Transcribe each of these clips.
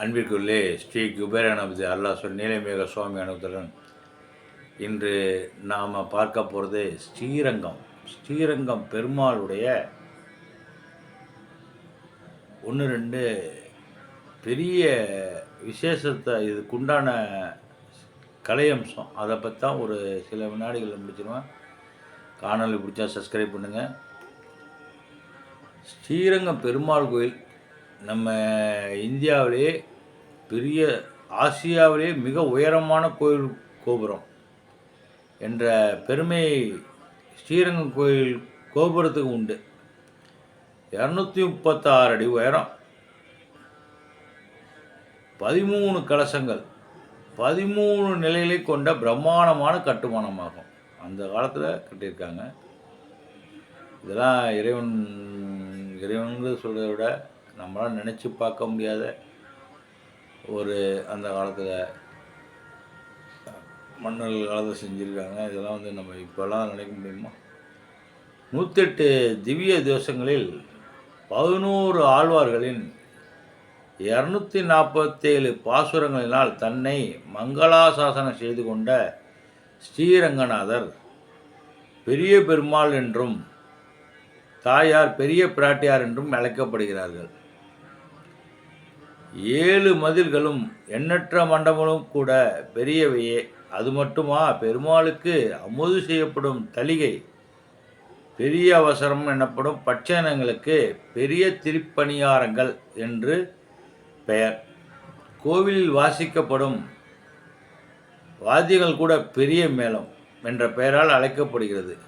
அன்பிற்குள்ளே ஸ்ரீ குபேரனபதி அல்லாஸ்வர் நீலமேக சுவாமி அனுபவத்துடன் இன்று நாம் பார்க்க போகிறது ஸ்ரீரங்கம். ஸ்ரீரங்கம் பெருமாளுடைய ஒன்று ரெண்டு பெரிய விசேஷத்தை இதுக்குண்டான கலையம்சம். அதை பற்றி தான் ஒரு சில வினாடிகளில் முடிச்சிருவேன். காணொலி பிடிச்சா சப்ஸ்கிரைப் பண்ணுங்கள் ஸ்ரீரங்கம் பெருமாள் கோயில் நம்ம இந்தியாவிலேயே பெரிய ஆசியாவிலேயே மிக உயரமான கோயில் கோபுரம் என்ற பெருமை ஸ்ரீரங்கம் கோயில் கோபுரத்துக்கு உண்டு. இரநூத்தி முப்பத்தாறு அடி உயரம் பதிமூணு கலசங்கள் பதிமூணு நிலைகளை கொண்ட பிரம்மாண்டமான கட்டுமானமாகும். அந்த காலத்தில் கட்டியிருக்காங்க. இதெல்லாம் இறைவன் இறைவன்கிறது சொல்கிறத விட நம்மளால் நினச்சி பார்க்க முடியாத ஒரு அந்த காலத்தில் மன்னர்கள் காலத்தை செஞ்சுருக்காங்க. இதெல்லாம் வந்து நம்ம இப்போல்லாம் நினைக்க முடியுமா? நூற்றெட்டு திவ்ய தேசங்களில் பதினோரு ஆழ்வார்களின் இரநூத்தி நாற்பத்தேழு பாசுரங்களினால் தன்னை மங்களாசாசனம் செய்து கொண்ட ஸ்ரீரங்கநாதர் பெரிய பெருமாள் என்றும் தாயார் பெரிய பிராட்டியார் என்றும் அழைக்கப்படுகிறார்கள். ஏழு மதில்களும் எண்ணற்ற மண்டபங்களும் கூட பெரியவையே. அது மட்டுமா? பெருமாளுக்கு அமுது செய்யப்படும் தலிகை. பெரிய அவசரம் எனப்படும் பட்சணங்களுக்கு பெரிய திருப்பணியாரங்கள் என்று பெயர். கோவிலில் வாசிக்கப்படும் வாத்தியங்கள் கூட பெரிய மேளம் என்ற பெயரால் அழைக்கப்படுகிறது.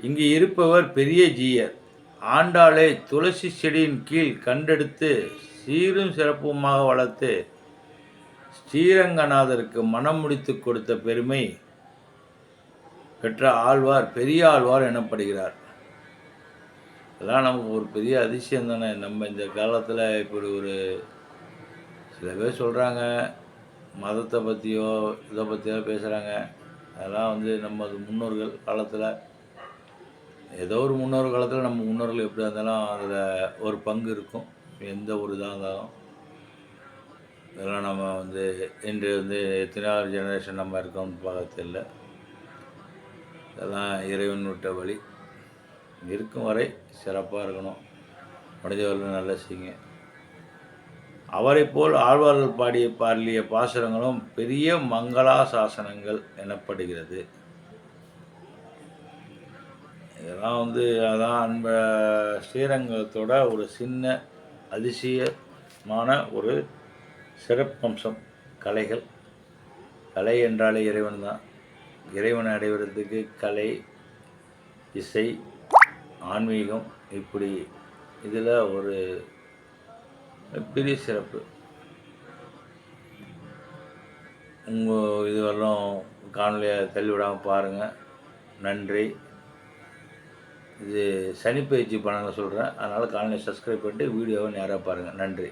இங்கு இருப்பவர் பெரிய ஜீயர். ஆண்டாளை துளசி செடியின் கீழ் கண்டெடுத்து சீரும் சிறப்புமாக வளர்த்து ஸ்ரீரங்கநாதருக்கு மனம் முடித்து கொடுத்த பெருமை பெற்ற ஆழ்வார் பெரிய ஆழ்வார் எனப்படுகிறார். அதெல்லாம் நமக்கு ஒரு பெரிய அதிசயம் தானே. நம்ம இந்த காலத்தில் இப்படி ஒரு சில பேர் சொல்கிறாங்க மதத்தை பற்றியோ இதை பற்றியோ பேசுகிறாங்க அதெல்லாம் வந்து நமது முன்னோர்கள் காலத்தில் ஏதோ ஒரு முன்னோர் காலத்தில் நம்ம முன்னோர்கள் எப்படி இருந்தாலும் அதில் ஒரு பங்கு இருக்கும். எந்த ஒரு இதாக இருந்தாலும். இதெல்லாம் நம்ம வந்து இன்று வந்து எத்தனாவது ஜெனரேஷன் நம்ம இருக்கோம்னு பார்க்க தெரியல இதெல்லாம் இறைவன் விட்ட வழி. இருக்கும் வரை சிறப்பாக இருக்கணும். முடிஞ்சவர்கள் நல்ல செய்யுங்க. அவரை போல் ஆழ்வார்கள் பாடிய பாடிய பாசுரங்களும் பெரிய மங்களா சாசனங்கள் எனப்படுகிறது. இதெல்லாம் வந்து அதான் அன்ப ஸ்ரீரங்கத்தோட ஒரு சின்ன அதிசயமான ஒரு சிறப்பம்சம். கலைகள். கலை என்றாலே இறைவன் தான். இறைவனை அடைவதற்கு கலை இசை ஆன்மீகம் இப்படி இதில் ஒரு பெரிய சிறப்பு. உங்கள் இதுவெல்லாம் காணொலியை தள்ளி விடாமல் பாருங்கள் நன்றி. இது சனி பயிற்சி பண்ண சொல்கிறேன் அதனால் காணொலியை சப்ஸ்கிரைப் பண்ணிட்டு வீடியோவை நேராக பாருங்கள் நன்றி.